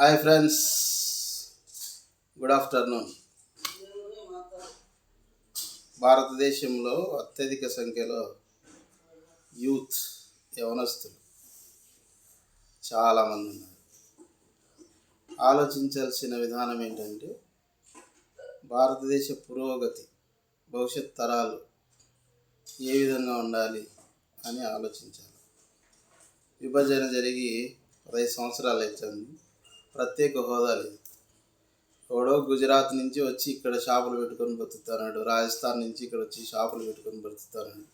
Hi friends. Good afternoon. భారతదేశంలో అత్యధిక సంఖ్యలో యూత్ యవనస్తులు చాలామంది ఉన్నారు. ఆలోచించాల్సిన విధానం ఏంటంటే భారతదేశ పురోగతి భవిష్యత్ తరాలు ఏ విధంగా ఉండాలి అని ఆలోచించాలి. విభజన జరిగి పదహైదు సంవత్సరాలు అవుతుంది ప్రత్యేక హోదా లేదు. ఎవడో గుజరాత్ నుంచి వచ్చి ఇక్కడ షాపులు పెట్టుకొని బతుకుతున్నాడు రాజస్థాన్ నుంచి ఇక్కడ వచ్చి షాపులు పెట్టుకొని బతుకుతున్నాడు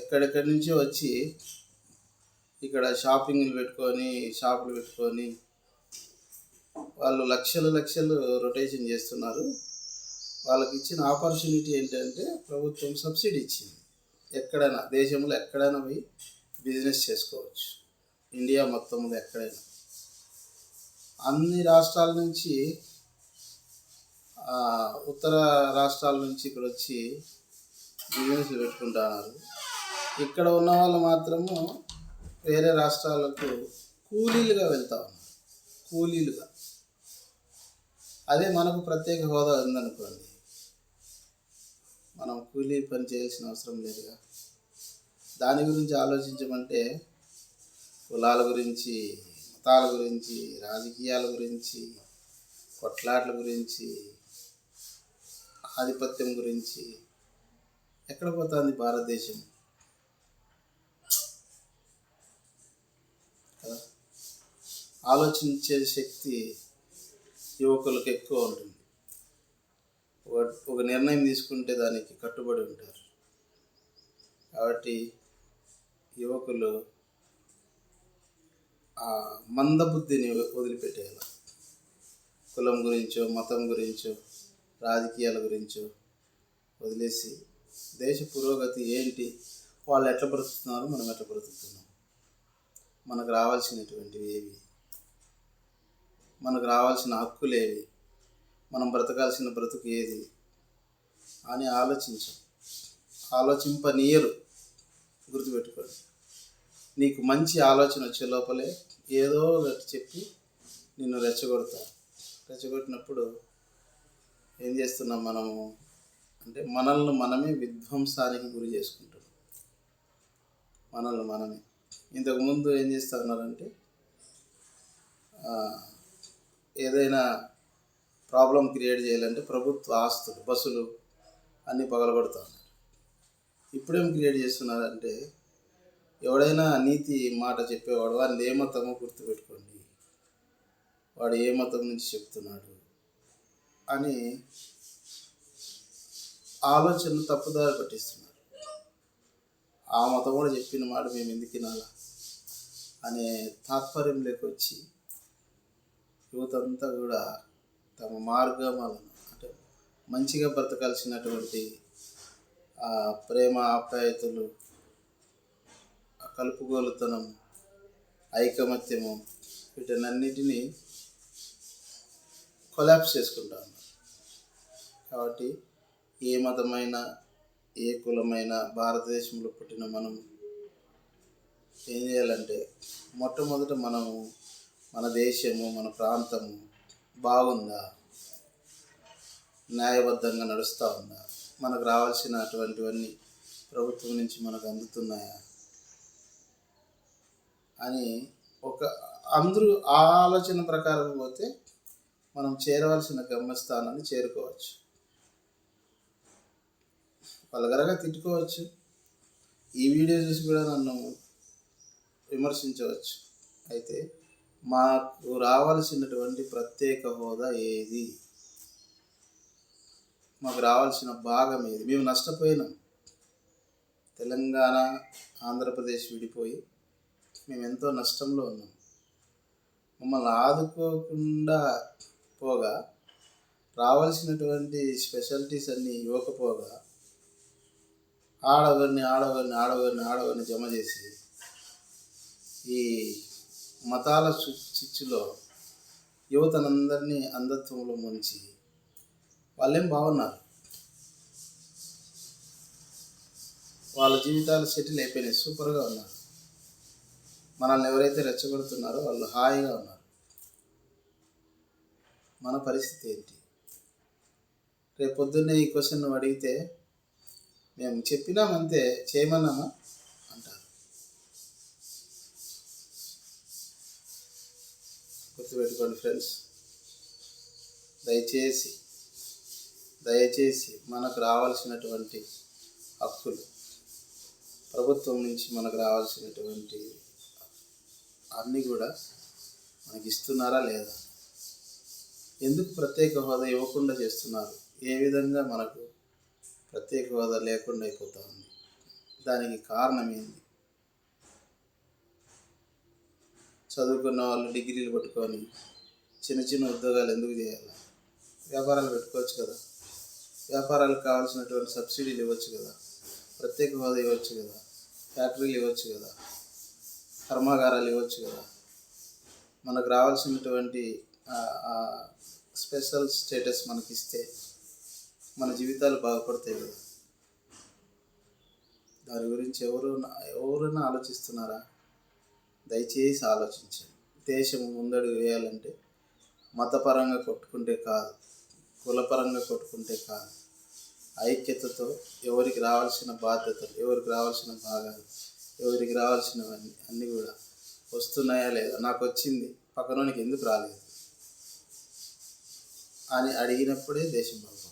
ఎక్కడెక్కడి నుంచి వచ్చి ఇక్కడ షాపింగ్లు పెట్టుకొని షాపులు పెట్టుకొని వాళ్ళు లక్షలు లక్షలు రొటేషన్ చేస్తున్నారు. వాళ్ళకి ఇచ్చిన ఆపర్చునిటీ ఏంటంటే ప్రభుత్వం సబ్సిడీ ఇచ్చింది. ఎక్కడైనా దేశంలో ఎక్కడైనా పోయి బిజినెస్ చేసుకోవచ్చు. ఇండియా మొత్తంలో ఎక్కడైనా. అన్ని రాష్ట్రాల నుంచి ఉత్తర రాష్ట్రాల నుంచి ఇక్కడ వచ్చి బిజినెస్ పెట్టుకుంటున్నారు ఇక్కడ ఉన్న వాళ్ళు మాత్రము వేరే రాష్ట్రాలకు కూలీలుగా వెళ్తా ఉన్నారు. కూలీలుగా. అదే మనకు ప్రత్యేక హోదా ఉందనుకోండి. మనం కూలీ పని చేయాల్సిన అవసరం లేదుగా. దాని గురించి ఆలోచించమంటే కులాల గురించి మతాల గురించి రాజకీయాల గురించి కొట్లాట్ల గురించి ఆధిపత్యం గురించి ఎక్కడ పోతుంది భారతదేశం? కదా? ఆలోచించే శక్తి యువకులకు ఎక్కువ ఉంటుంది. ఒక ఒక నిర్ణయం తీసుకుంటే దానికి కట్టుబడి ఉంటారు. కాబట్టి యువకులు మందబుద్ధిని వదిలిపెట్టేయాలి. కులం గురించో మతం గురించో రాజకీయాల గురించో వదిలేసి దేశ పురోగతి ఏంటి వాళ్ళు ఎట్లా బ్రతుకుతున్నారు మనం ఎట్లా బ్రతుకుతున్నాం? మనకు రావాల్సినటువంటివి ఏవి? మనకు రావాల్సిన హక్కులు ఏవి? మనం బ్రతకాల్సిన బ్రతుకు ఏది? అని ఆలోచించం. ఆలోచింపనీయరు. గుర్తుపెట్టుకోండి. నీకు మంచి ఆలోచన వచ్చే లోపలే ఏదో ఒకటి చెప్పి నిన్ను రెచ్చగొడతారు రెచ్చగొట్టినప్పుడు ఏం చేస్తున్నాం మనము? అంటే మనల్ని మనమే విధ్వంసానికి గురి చేసుకుంటున్నాం. మనల్ని మనమే. ఇంతకుముందు ఏం చేస్తా ఉన్నారంటే ఏదైనా ప్రాబ్లం క్రియేట్ చేయాలంటే ప్రభుత్వ ఆస్తులు బస్సులు అన్నీ పగలగొడతా ఉన్నారు. ఇప్పుడేం క్రియేట్ చేస్తున్నారంటే ఎవడైనా నీతి మాట చెప్పేవాడు వారిని ఏ మతమో గుర్తుపెట్టుకోండి. వాడు ఏ మతం నుంచి చెప్తున్నాడు అని ఆలోచనలు తప్పుదారి పట్టిస్తున్నారు. ఆ మతం కూడా చెప్పిన మాట మేము ఎందుకు వినాలా అనే తాత్పర్యం లేకొచ్చి యువత అంతా కూడా తమ మార్గమాలను అంటే మంచిగా బ్రతకాల్సినటువంటి ఆ ప్రేమ ఆప్యాయతలు కలుపుగోలుతనం ఐకమత్యము వీటినన్నిటినీ కొలాప్స్ చేసుకుంటా కాబట్టి ఏ మతమైనా ఏ కులమైన భారతదేశంలో పుట్టిన మనం ఏం చేయాలంటే మొట్టమొదట మనము మన దేశము మన ప్రాంతము బాగుందా? న్యాయబద్ధంగా నడుస్తూ ఉందా? మనకు రావాల్సినటువంటివన్నీ ప్రభుత్వం నుంచి మనకు అందుతున్నాయా? అని ఒక అందరూ ఆ ఆలోచన ప్రకారం పోతే మనం చేరవలసిన గమ్యస్థానాన్ని చేరుకోవచ్చు. పలగరగా తిట్టుకోవచ్చు. ఈ వీడియో చూసి కూడా నన్ను విమర్శించవచ్చు. అయితే మాకు రావాల్సినటువంటి ప్రత్యేక హోదా ఏది? మాకు రావాల్సిన భాగం ఏది? మేము నష్టపోయినాం. తెలంగాణ ఆంధ్రప్రదేశ్ విడిపోయి మేము ఎంతో నష్టంలో ఉన్నాం. మమ్మల్ని ఆదుకోకుండా పోగా రావాల్సినటువంటి స్పెషాలిటీస్ అన్నీ ఇవ్వకపోగా ఆడవారిని ఆడవారిని ఆడవారిని ఆడవారిని జమ చేసి ఈ మతాల చిచ్చులో యువతనందరినీ అంధత్వంలో ముంచి వాళ్ళేం బాగున్నారు? వాళ్ళ జీవితాలు సెటిల్ అయిపోయినాయి. సూపర్గా ఉన్నారు. మనల్ని ఎవరైతే రెచ్చగొడుతున్నారో వాళ్ళు హాయిగా ఉన్నారు. మన పరిస్థితి ఏంటి? రేపు పొద్దున్నే ఈ క్వశ్చన్ నువ్వు అడిగితే మేము చెప్పినామంతే చేయమన్నామా? అంటారు. గుర్తుపెట్టుకోండి ఫ్రెండ్స్ దయచేసి దయచేసి మనకు రావాల్సినటువంటి హక్కులు ప్రభుత్వం నుంచి మనకు రావాల్సినటువంటి అన్నీ కూడా మనకి ఇస్తున్నారా లేదా? ఎందుకు ప్రత్యేక హోదా ఇవ్వకుండా చేస్తున్నారు? ఏ విధంగా మనకు ప్రత్యేక హోదా లేకుండా అయిపోతా ఉంది? దానికి కారణం ఏంది? చదువుకున్న వాళ్ళు డిగ్రీలు పట్టుకొని చిన్న చిన్న ఉద్యోగాలు ఎందుకు చేయాలి? వ్యాపారాలు పెట్టుకోవచ్చు కదా. వ్యాపారాలకు కావాల్సినటువంటి సబ్సిడీలు ఇవ్వచ్చు కదా. ప్రత్యేక హోదా ఇవ్వచ్చు కదా. ఫ్యాక్టరీలు ఇవ్వచ్చు కదా. కర్మాగారాలు ఇవ్వచ్చు కదా. మనకు రావాల్సినటువంటి స్పెషల్ స్టేటస్ మనకి ఇస్తే మన జీవితాలు బాగుపడతాయి కదా. దాని గురించి ఎవరు ఎవరైనా ఆలోచిస్తున్నారా? దయచేసి ఆలోచించండి. దేశం ముందడుగు వేయాలంటే మతపరంగా కొట్టుకుంటే కాదు కులపరంగా కొట్టుకుంటే కాదు. ఐక్యతతో ఎవరికి రావాల్సిన బాధ్యతలు ఎవరికి రావాల్సిన భాగాలు ఎవరికి రావాల్సినవన్నీ అన్నీ కూడా వస్తున్నాయా లేదా? నాకు వచ్చింది పక్కనోనికి ఎందుకు రాలేదు? అని అడిగినప్పుడే దేశం బాగుపడుతుంది